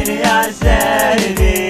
Bir sevdim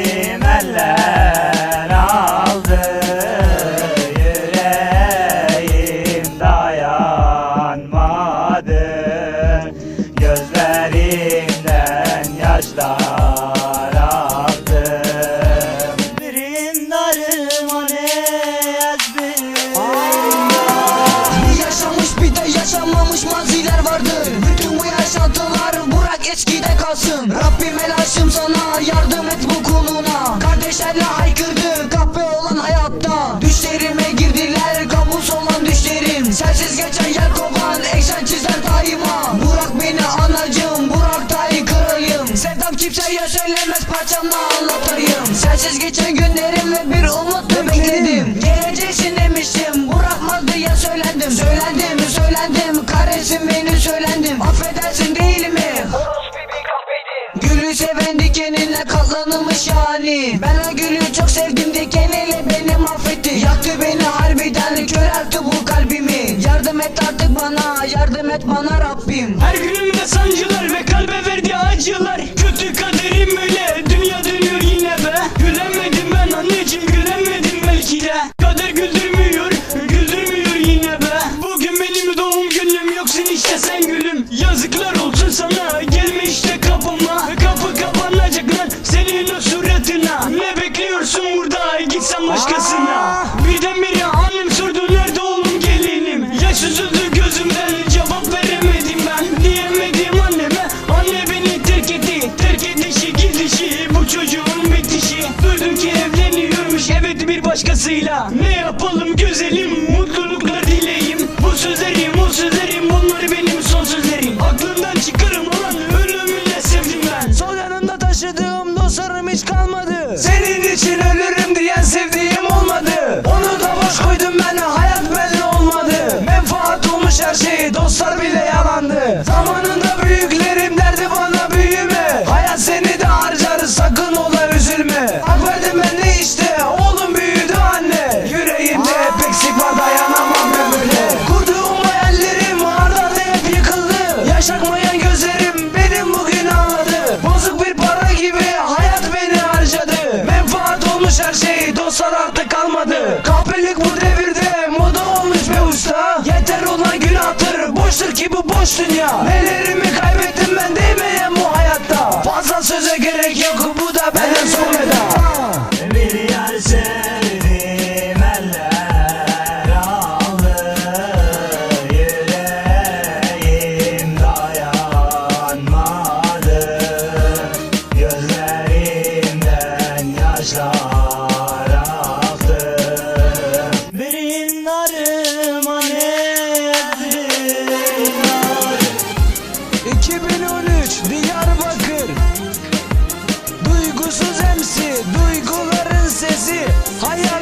sana yardım et bu kuluna Kardeşlerle haykırdı kahpe olan hayatta. Düşlerime girdiler kabus olan düşlerim. Sensiz geçen yer kovan eksen çizer daima. Burak beni anacım Burak dahi kralıyım Sevdam kimseye söylemez parçamla anlatayım. Sensiz geçen günlerim ve bir umutla bekledim. Geleceksin demiştim bırakmaz diye söylendim. Söylendim söylendim kahretsin beni söylendim. Affedersin yani Ben o gülü çok sevdim dikeniyle beni mahvetti. Yaktı beni harbiden köreltti bu kalbimi. Yardım et artık bana yardım et bana Rabbim. Her günümde sancılar ve kalbe verdiği acılar. Kötü kaderim öyle dünya dönüyor yine be. Gülemedim ben anneciğim gülemedim belki de. Kader güldürmüyor güldürmüyor yine be. Bugün benim doğum günüm yoksun işte sen gülüm. Yazıklar gözümden cevap veremedim ben. Diyemedim anneme. Anne beni terk etti. Terk edişi gidişi bu çocuğun bitişi Duydum ki evleniyormuş. Evet bir başkasıyla. Ne yapalım güzelim? Mutluluklar dileyim. Bu sözlerim o sözlerim. Bunlar benim son sözlerim. Aklımdan çıkarım olan ölümüne sevdim ben. Sol yanımda taşıdığım dostlarım hiç kalmadı. Senin için ölürüm dostlar artık kalmadı. Kahpelik bu devirde moda olmuş be usta. Yeter ulan günahtır boştur ki bu boş dünya. Nelerimi kaybettim ben değmeyen bu hayatta. Fazla söze gerek yok bu da benden son Duygusuz emsi Duyguların sesi. Hayal